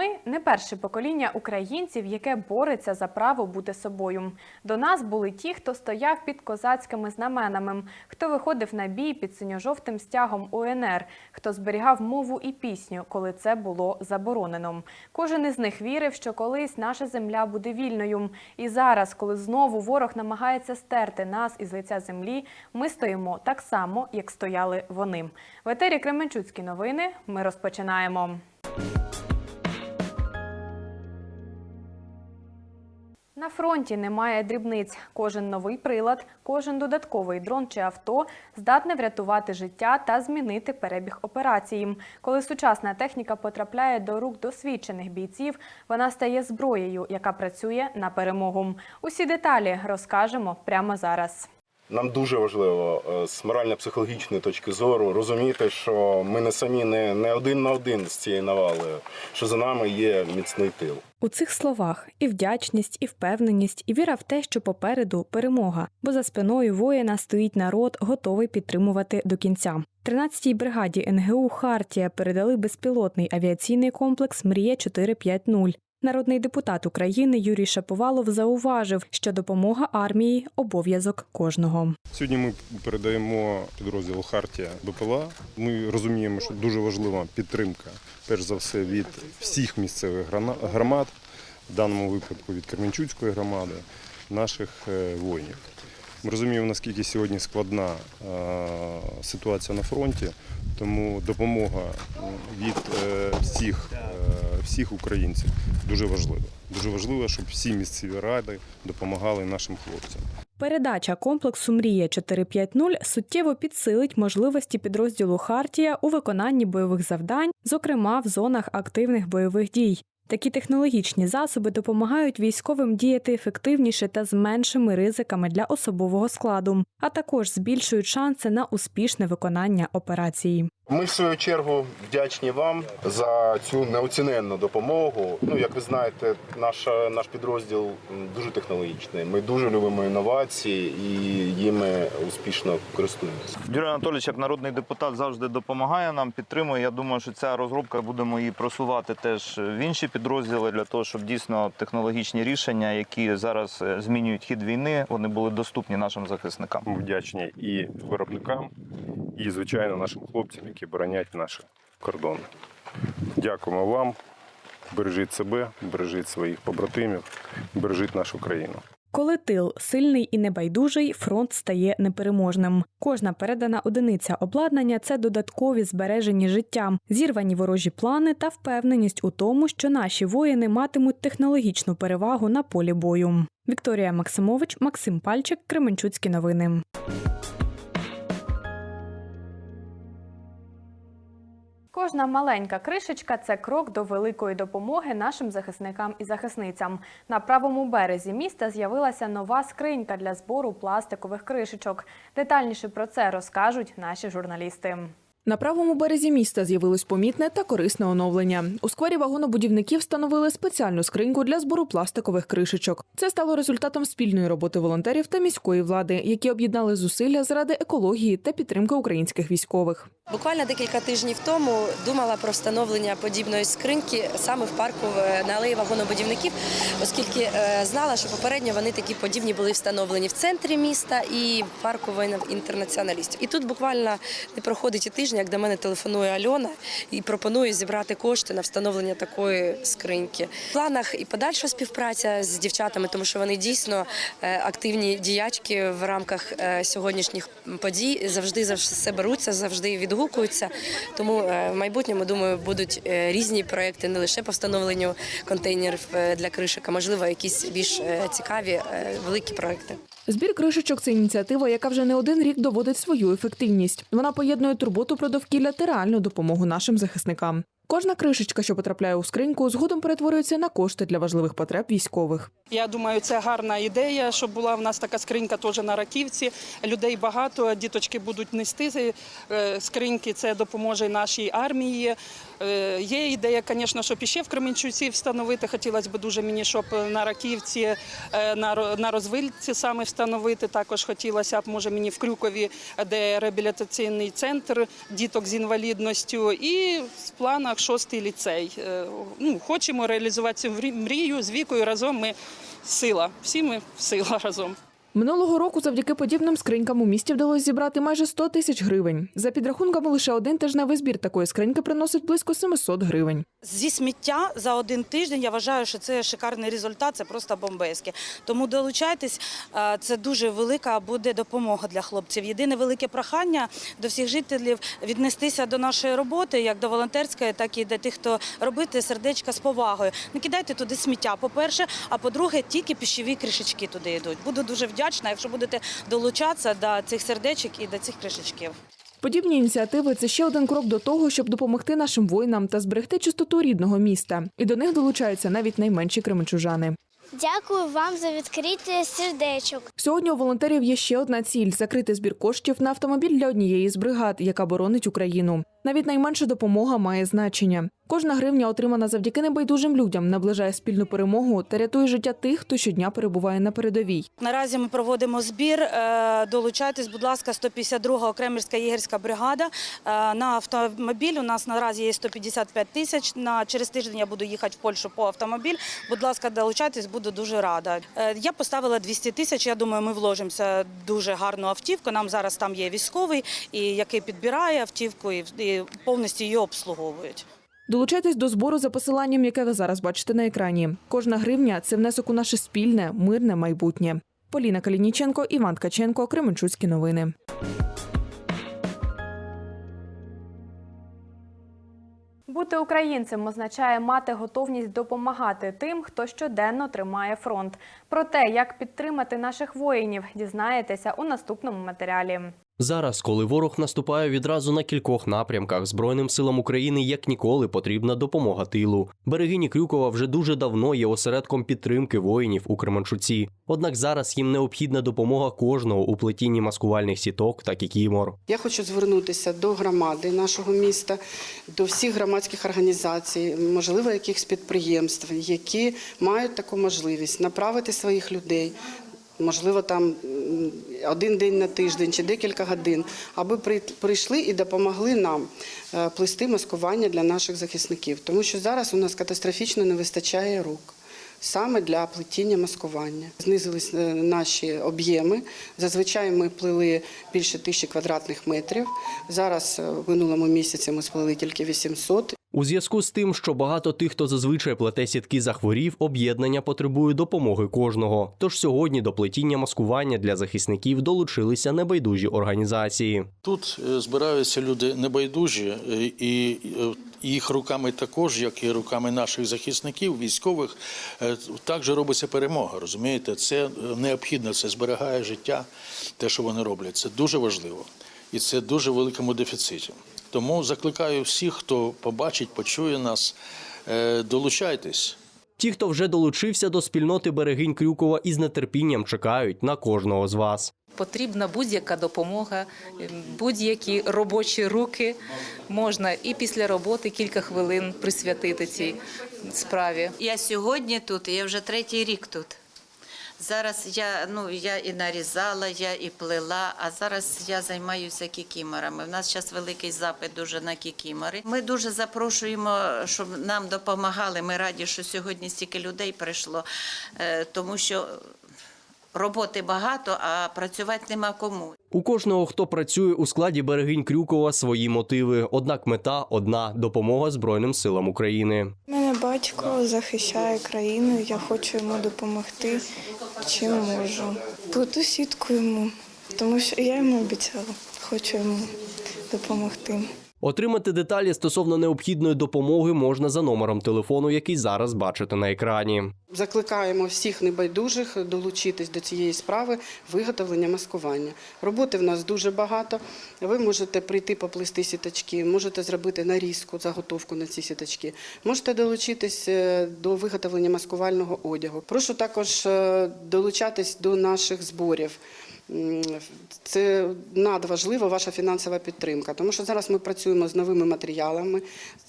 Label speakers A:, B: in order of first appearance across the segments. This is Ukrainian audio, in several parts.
A: Ми не перше покоління українців, яке бореться за право бути собою. До нас були ті, хто стояв під козацькими знаменами, хто виходив на бій під синьо-жовтим стягом УНР, хто зберігав мову і пісню, коли це було заборонено. Кожен із них вірив, що колись наша земля буде вільною. І зараз, коли знову ворог намагається стерти нас із лиця землі, ми стоїмо так само, як стояли вони. В етері Кременчуцькі новини ми розпочинаємо. На фронті немає дрібниць. Кожен новий прилад, кожен додатковий дрон чи авто здатне врятувати життя та змінити перебіг операції. Коли сучасна техніка потрапляє до рук досвідчених бійців, вона стає зброєю, яка працює на перемогу. Усі деталі розкажемо прямо зараз.
B: Нам дуже важливо е, з морально-психологічної точки зору розуміти, що ми не самі не, не один на один з цією навалою, що за нами є міцний тил.
A: У цих словах і вдячність, і впевненість, і віра в те, що попереду перемога, бо за спиною воїна стоїть народ, готовий підтримувати до кінця. 13-й бригаді НГУ Хартія передали безпілотний авіаційний комплекс Мрія 450 Народний депутат України Юрій Шаповалов зауважив, що допомога армії обов'язок кожного.
C: Сьогодні ми передаємо підрозділу Хартія БПЛА. Ми розуміємо, що дуже важлива підтримка, перш за все, від всіх місцевих громад, в даному випадку від Кременчуцької громади, наших е, воїнів. Ми розуміємо, наскільки сьогодні складна е, ситуація на фронті, тому допомога від е, всіх, е, всіх українців дуже важлива. Дуже важливо, щоб всі місцеві ради допомагали нашим хлопцям.
A: Передача комплексу Мрія 450 суттєво підсилить можливості підрозділу Хартія у виконанні бойових завдань, зокрема в зонах активних бойових дій. Такі технологічні засоби допомагають військовим діяти ефективніше та з меншими ризиками для особового складу, а також збільшують шанси на успішне виконання операції.
B: Ми, в свою чергу, вдячні вам за цю неоціненну допомогу. Ну, як ви знаєте, наша, наш підрозділ дуже технологічний. Ми дуже любимо інновації і їми успішно користуємося.
D: Юрій Анатолійович, як народний депутат, завжди допомагає нам, підтримує. Я думаю, що ця розробка будемо її просувати теж в інші підрозділи для того, щоб дійсно технологічні рішення, які зараз е, змінюють хід війни, вони були доступні нашим захисникам.
C: Ми вдячні і виробникам, і, звичайно, нашим хлопцям, які боронять наші кордони. Дякуємо вам. Бережіть себе, бережіть своїх побратимів, бережіть нашу країну.
A: Коли тил сильний і небайдужий, фронт стає непереможним. Кожна передана одиниця обладнання це додаткові збережені життя, зірвані ворожі плани та впевненість у тому, що наші воїни матимуть технологічну перевагу на полі бою. Вікторія Максимович, Максим Пальчик, Кременчуцькі новини. Кожна маленька кришечка це крок до великої допомоги нашим захисникам і захисницям. На правому березі міста з'явилася нова скринька для збору пластикових кришечок. Детальніше про це розкажуть наші журналісти.
E: На правому березі міста з'явилось помітне та корисне оновлення. У сквері вагонобудівників встановили спеціальну скриньку для збору пластикових кришечок. Це стало результатом спільної роботи волонтерів та міської влади, які об'єднали зусилля заради екології та підтримки українських військових.
F: Буквально декілька тижнів тому думала про встановлення подібної скриньки саме в парку на алеї вагонобудівників, оскільки е, знала, що попередньо вони такі подібні були встановлені в центрі міста і в парку воїнів-інтернаціоналістів. І тут буквально не проходить і тижня, як до мене телефонує Альона і пропонує зібрати кошти на встановлення такої скриньки. В планах і подальша співпраця з дівчатами, тому що вони дійсно е, активні діячки в рамках е, сьогоднішніх подій, завжди за все беруться, завжди відгукуються. Тому е, в майбутньому думаю, будуть різні проекти не лише по встановленню контейнерів для кришок, а можливо якісь більш цікаві великі проекти.
E: Збір кришечок це ініціатива, яка вже не один рік доводить свою ефективність. Вона поєднує турботу про довкілля та реальну допомогу нашим захисникам. Кожна кришечка, що потрапляє у скриньку, згодом перетворюється на кошти для важливих потреб військових.
G: Я думаю, це гарна ідея, щоб була в нас така скринька теж на раківці. Людей багато, діточки будуть нести е, скриньки. Це допоможе нашій армії. Е, Є ідея, звісно, щоб іще в Кременчуці встановити. Хотілося б дуже мені, щоб на раківці, е, на Ро- на розвильці саме встановити. Також хотілося б, може, мені в Крюкові, де реабілітаційний центр діток з інвалідністю. І в планах, 46-й ліцей. Е, Ну, хочемо реалізувати цю мрію з вікою разом. Ми сила. Всі ми сила разом.
E: Минулого року завдяки подібним скринькам у місті вдалося зібрати майже 100 тисяч гривень. За підрахунками, лише один тижневий збір такої скриньки приносить близько 700 гривень.
H: Зі сміття за один тиждень я вважаю, що це шикарний результат, це просто бомбейське. Тому долучайтесь, е, це дуже велика буде допомога для хлопців. Єдине велике прохання до всіх жителів віднестися до нашої роботи, як до волонтерської, так і до тих, хто робити сердечка з повагою. Не кидайте туди сміття, по-перше, а по-друге, тільки піщові кришечки туди йдуть. Буду дуже вдячна, якщо будете долучатися до цих сердечок і до цих кришечків.
E: Подібні ініціативи це ще один крок до того, щоб допомогти нашим воїнам та зберегти чистоту рідного міста. І до них долучаються навіть найменші кременчужани.
I: Дякую вам за відкрите сердечок.
E: Сьогодні у волонтерів є ще одна ціль закрити збір коштів на автомобіль для однієї з бригад, яка боронить Україну. Навіть найменша допомога має значення. Кожна гривня, отримана завдяки небайдужим людям, наближає спільну перемогу та рятує життя тих, хто щодня перебуває на передовій.
H: Наразі ми проводимо збір. Е, Долучайтесь, будь ласка, 152-га окремірська єгерська бригада. Е, На автомобіль у нас наразі є 155 тисяч. На через тиждень я буду їхати в Польщу по автомобіль. Будь ласка, долучайтесь, буду дуже рада. Е, Я поставила 200 тисяч. Я думаю, ми вложимося дуже гарну автівку. Нам зараз там є військовий, і який підбирає автівку і, повністю її обслуговують.
E: Долучайтесь до збору за посиланням, яке ви зараз бачите на екрані. Кожна гривня це внесок у наше спільне, мирне майбутнє. Поліна Калініченко, Іван Ткаченко, Кременчуцькі новини.
A: Бути українцем означає мати готовність допомагати тим, хто щоденно тримає фронт. Про те, як підтримати наших воїнів, дізнаєтеся у наступному матеріалі.
J: Зараз, коли ворог наступає відразу на кількох напрямках, Збройним силам України як ніколи потрібна допомога тилу. Берегині Крюкова вже дуже давно є осередком підтримки воїнів у Кременчуці. Однак зараз їм необхідна допомога кожного у плетінні маскувальних сіток та кікімор.
K: Я хочу звернутися до громади нашого міста, до всіх громадських організацій, можливо, якихось підприємств, які мають таку можливість направити своїх людей. Можливо, там один день на тиждень чи декілька годин, аби при- прийшли і допомогли нам е, плести маскування для наших захисників. Тому що зараз у нас катастрофічно не вистачає рук саме для плетіння маскування. Знизились е, наші об'єми. Зазвичай ми плели більше тисячі квадратних метрів. Зараз е, в минулому місяці ми сплели тільки 800.
J: У зв'язку з тим, що багато тих, хто зазвичай плете сітки захворів, об'єднання потребує допомоги кожного. Тож сьогодні до плетіння маскування для захисників долучилися небайдужі організації.
L: Тут е, збираються люди небайдужі, е, і е, їх руками також, як і руками наших захисників, військових, також робиться перемога. Розумієте, це необхідно, це зберігає життя, те, що вони роблять. Це дуже важливо і це дуже великому дефіциті. Тому закликаю всіх, хто побачить, почує нас, е, долучайтесь.
J: Ті, хто вже долучився до спільноти берегинь Крюкова, із нетерпінням чекають на кожного з вас.
M: Потрібна будь-яка допомога, ем, будь-які робочі руки. Можна і після роботи кілька хвилин присвятити цій справі.
N: Я сьогодні тут, я вже третій рік тут. Зараз я, ну, я і нарізала, я і плела, а зараз я займаюся кікіморами. У нас зараз великий запит дуже на кікімори. Ми дуже запрошуємо, щоб нам допомагали. Ми раді, що сьогодні стільки людей прийшло, е, тому що роботи багато, а працювати нема кому.
J: У кожного, хто працює у складі берегинь Крюкова, свої мотиви. Однак мета одна допомога Збройним силам України.
I: Мене батько захищає країну. Я хочу йому допомогти, чим можу. Плету сітку йому, тому що я йому обіцяла. Хочу йому допомогти.
J: Отримати деталі стосовно необхідної допомоги можна за номером телефону, який зараз бачите на екрані.
K: Закликаємо всіх небайдужих долучитись до цієї справи виготовлення маскування. Роботи в нас дуже багато. Ви можете прийти поплести сіточки, можете зробити нарізку, заготовку на ці сіточки. Можете долучитись е, до виготовлення маскувального одягу. Прошу також е, долучатись до наших зборів. Це надважлива ваша фінансова підтримка, тому що зараз ми працюємо з новими матеріалами,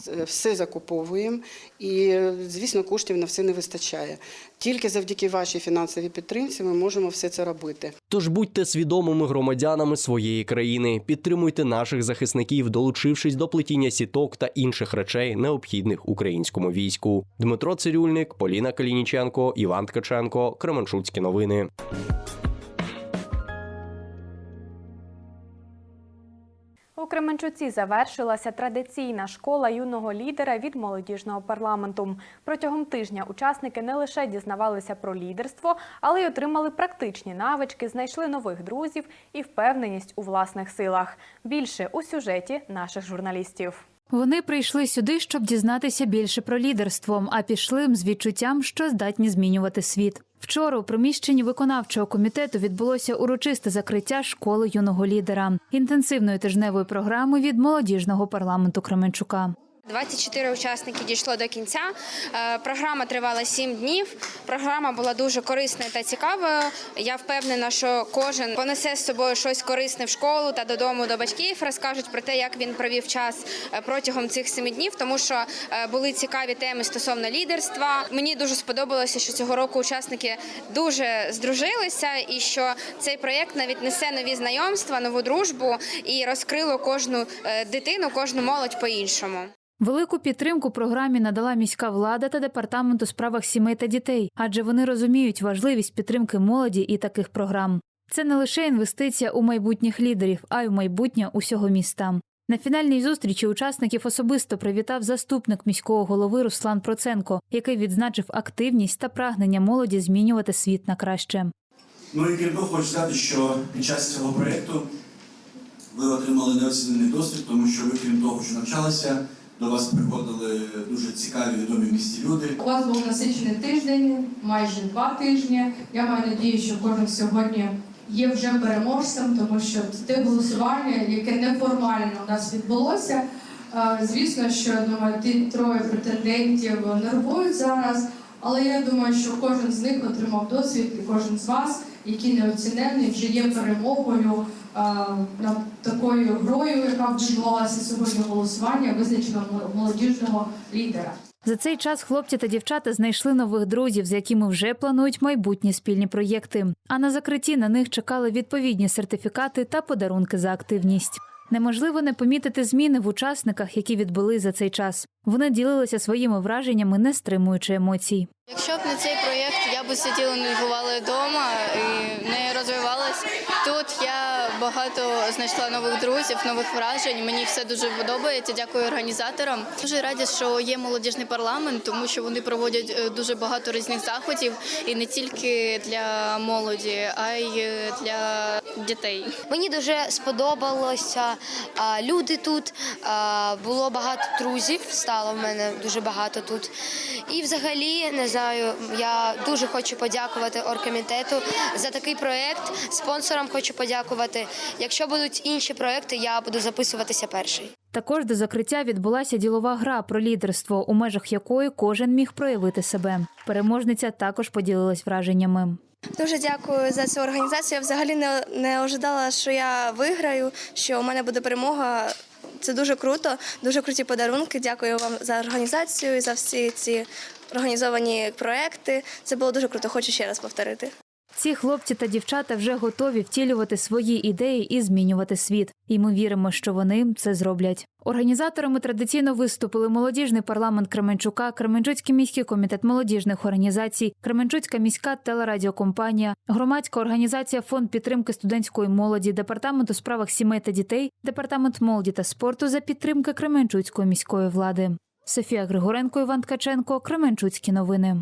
K: е, все закуповуємо, і звісно, коштів на все не вистачає. Тільки завдяки вашій фінансовій підтримці ми можемо все це робити.
J: Тож будьте свідомими громадянами своєї країни, підтримуйте наших захисників, долучившись до плетіння сіток та інших речей, необхідних українському війську. Дмитро Цирюльник, Поліна Калініченко, Іван Ткаченко, Кременчуцькі новини.
A: У Кременчуці завершилася традиційна школа юного лідера від молодіжного парламенту. Протягом тижня учасники не лише дізнавалися про лідерство, але й отримали практичні навички, знайшли нових друзів і впевненість у власних силах. Більше у сюжеті наших журналістів.
O: Вони прийшли сюди, щоб дізнатися більше про лідерство, а пішли з відчуттям, що здатні змінювати світ. Вчора у приміщенні виконавчого комітету відбулося урочисте закриття школи юного лідера, інтенсивної тижневої програми від молодіжного парламенту Кременчука.
P: 24 учасники дійшло до кінця. Е, Програма тривала 7 днів. Програма була дуже корисною та цікавою. Я впевнена, що кожен понесе з собою щось корисне в школу та додому до батьків. Розкажуть про те, як він провів час е, протягом цих 7 днів, тому що е, були цікаві теми стосовно лідерства. Мені дуже сподобалося, що цього року учасники дуже здружилися, і що цей проєкт навіть несе нові знайомства, нову дружбу і розкрило кожну дитину, кожну молодь по-іншому.
O: Велику підтримку програмі надала міська влада та департамент у справах сімей та дітей, адже вони розуміють важливість підтримки молоді і таких програм. Це не лише інвестиція у майбутніх лідерів, а й у майбутнє усього міста. На фінальній зустрічі учасників особисто привітав заступник міського голови Руслан Проценко, який відзначив активність та прагнення молоді змінювати світ на краще.
Q: Ну і крім того, хочу сказати, що під час цього проєкту ви отримали неоцінений досвід, тому що ви, крім того, що навчалися, до вас приходили дуже цікаві відомі місті люди.
R: У вас був насичений тиждень, майже два тижні. Я маю надію, що кожен сьогодні є вже переможцем, тому що те голосування, яке неформально у нас відбулося. е, Звісно, що я думаю, ті троє претендентів нервують зараз, але я думаю, що кожен з них отримав досвід, і кожен з вас, який неоцінений, вже є перемогою над такою грою, яка відбувалася сьогодні голосування, визначено молодіжного лідера.
O: За цей час хлопці та дівчата знайшли нових друзів, з якими вже планують майбутні спільні проєкти. А на закритті на них чекали відповідні сертифікати та подарунки за активність. Неможливо не помітити зміни в учасниках, які відбули за цей час. Вони ділилися своїми враженнями, не стримуючи емоцій.
S: Якщо б не цей проєкт, я б сиділа, не бувала вдома і не розвивалась. Тут я багато знайшла нових друзів, нових вражень. Мені все дуже подобається. Дякую організаторам. Дуже раді, що є молодіжний парламент, тому що вони проводять е, дуже багато різних заходів і не тільки для молоді, а й для дітей.
T: Мені дуже сподобалося люди тут. Було багато друзів, стало в мене дуже багато тут. І взагалі не знаю, я дуже хочу подякувати оргкомітету за такий проект. Спонсорам хочу подякувати. Якщо будуть інші проекти, я буду записуватися перший.
O: Також до закриття відбулася ділова гра про лідерство, у межах якої кожен міг проявити себе. Переможниця також поділилась враженнями.
U: Дуже дякую за цю організацію. Я взагалі не, не ожидала, що я виграю, що у мене буде перемога. Це дуже круто, дуже круті подарунки. Дякую вам за організацію і за всі ці організовані проекти. Це було дуже круто. Хочу ще раз повторити.
O: Ці хлопці та дівчата вже готові втілювати свої ідеї і змінювати світ. І ми віримо, що вони це зроблять. Організаторами традиційно виступили молодіжний парламент Кременчука, Кременчуцький міський комітет молодіжних організацій, Кременчуцька міська телерадіокомпанія, громадська організація Фонд підтримки студентської молоді, департамент у справах сімей та дітей, департамент молоді та спорту за підтримки Кременчуцької міської влади. Софія Григоренко, Іван Ткаченко, Кременчуцькі новини.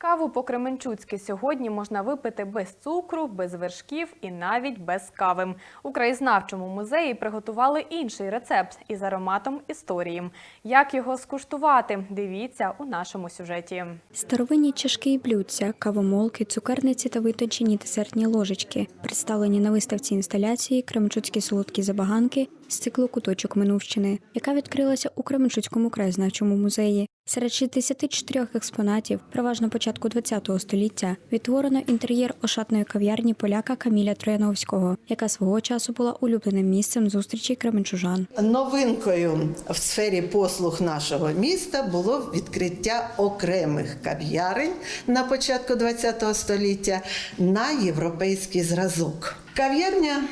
A: Каву по-кременчуцьки сьогодні можна випити без цукру, без вершків і навіть без кави. У краєзнавчому музеї приготували інший рецепт із ароматом історії. Як його скуштувати? Дивіться у нашому сюжеті.
V: Старовинні чашки і блюдця, кавомолки, цукерниці та витончені десертні ложечки представлені на виставці інсталяції Кременчуцькі солодкі забаганки з циклу Куточок Минувщини, яка відкрилася у Кременчуцькому краєзнавчому музеї. Серед 64 експонатів, переважно початку ХХ століття, відтворено інтер'єр ошатної кав'ярні поляка Каміля Трояновського, яка свого часу була улюбленим місцем зустрічі кременчужан.
W: Новинкою в сфері послуг нашого міста було відкриття окремих кав'ярень на початку ХХ століття на європейський зразок. Кав'ярня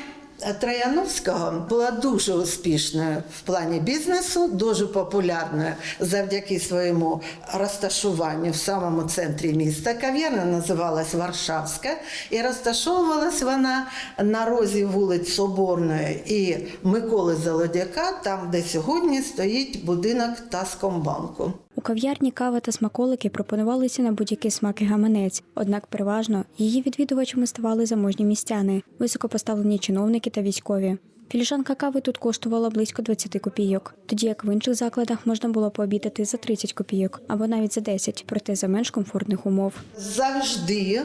W: Трояновського була дуже успішною в плані бізнесу, дуже популярною завдяки своєму розташуванню в самому центрі міста. Кав'ярня називалась Варшавська і розташовувалась вона на розі вулиць Соборної і Миколи Золодяка, там, де сьогодні стоїть будинок Таскомбанку.
V: У кав'ярні кава та смаколики пропонувалися на будь-який смак і гаманець, однак переважно її відвідувачами ставали заможні містяни, високопоставлені чиновники та військові. Філіжанка кави тут коштувала близько 20 копійок, тоді як в інших закладах можна було пообідати за 30 копійок або навіть за 10, проте за менш комфортних умов.
W: Завжди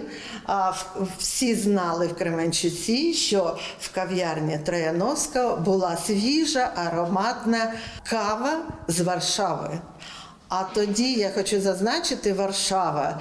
W: а, всі знали в Кременчуці, що в кав'ярні Трояновського була свіжа ароматна кава з Варшави. А тоді я хочу зазначити, Варшава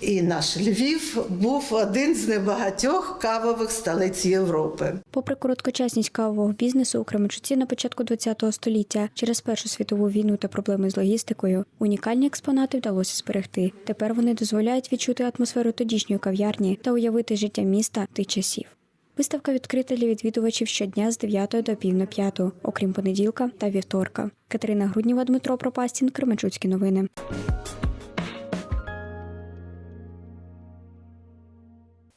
W: і наш Львів був один з небагатьох кавових столиць Європи.
V: Попри короткочасність кавового бізнесу у Кременчуці на початку ХХ століття через Першу світову війну та проблеми з логістикою, унікальні експонати вдалося зберегти. Тепер вони дозволяють відчути атмосферу тодішньої кав'ярні та уявити життя міста тих часів. Виставка відкрита для відвідувачів щодня з 9 до пів на п'яту, окрім понеділка та вівторка. Катерина Грудніва, Дмитро Пропастін, Кременчуцькі новини.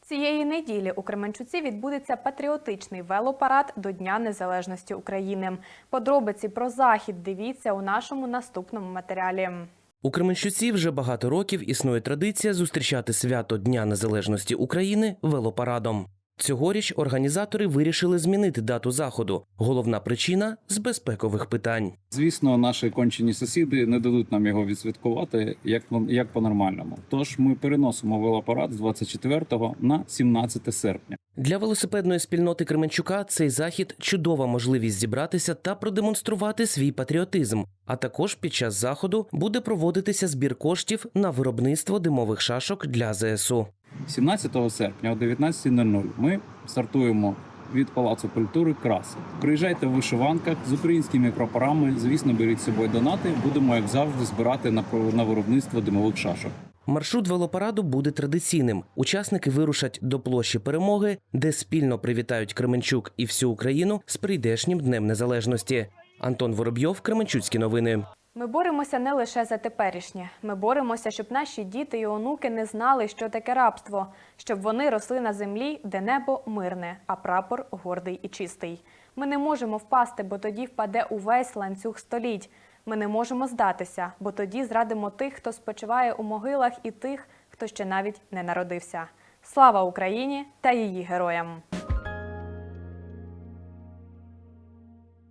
A: Цієї неділі у Кременчуці відбудеться патріотичний велопарад до Дня Незалежності України. Подробиці про захід дивіться у нашому наступному матеріалі.
X: У Кременчуці вже багато років існує традиція зустрічати свято Дня Незалежності України велопарадом. Цьогоріч організатори вирішили змінити дату заходу. Головна причина з безпекових питань.
Y: Звісно, наші кончені сусіди не дадуть нам його відсвяткувати як як по-нормальному. Тож ми переносимо велопарад з 24 на 17 серпня.
X: Для велосипедної спільноти Кременчука цей захід чудова можливість зібратися та продемонструвати свій патріотизм. А також під час заходу буде проводитися збір коштів на виробництво димових шашок для ЗСУ.
Y: 17 серпня о 19.00 ми стартуємо від Палацу культури Краси. Приїжджайте в вишиванках з українськими прапорами. Звісно, беріть з собою донати. Будемо, як завжди, збирати на виробництво димових шашок.
X: Маршрут велопараду буде традиційним. Учасники вирушать до площі перемоги, де спільно привітають Кременчук і всю Україну з прийдешнім днем незалежності. Антон Воробйов, Кременчуцькі новини.
A: Ми боремося не лише за теперішнє. Ми боремося, щоб наші діти і онуки не знали, що таке рабство, щоб вони росли на землі, де небо мирне, а прапор гордий і чистий. Ми не можемо впасти, бо тоді впаде увесь ланцюг століть. Ми не можемо здатися, бо тоді зрадимо тих, хто спочиває у могилах, і тих, хто ще навіть не народився. Слава Україні та її героям!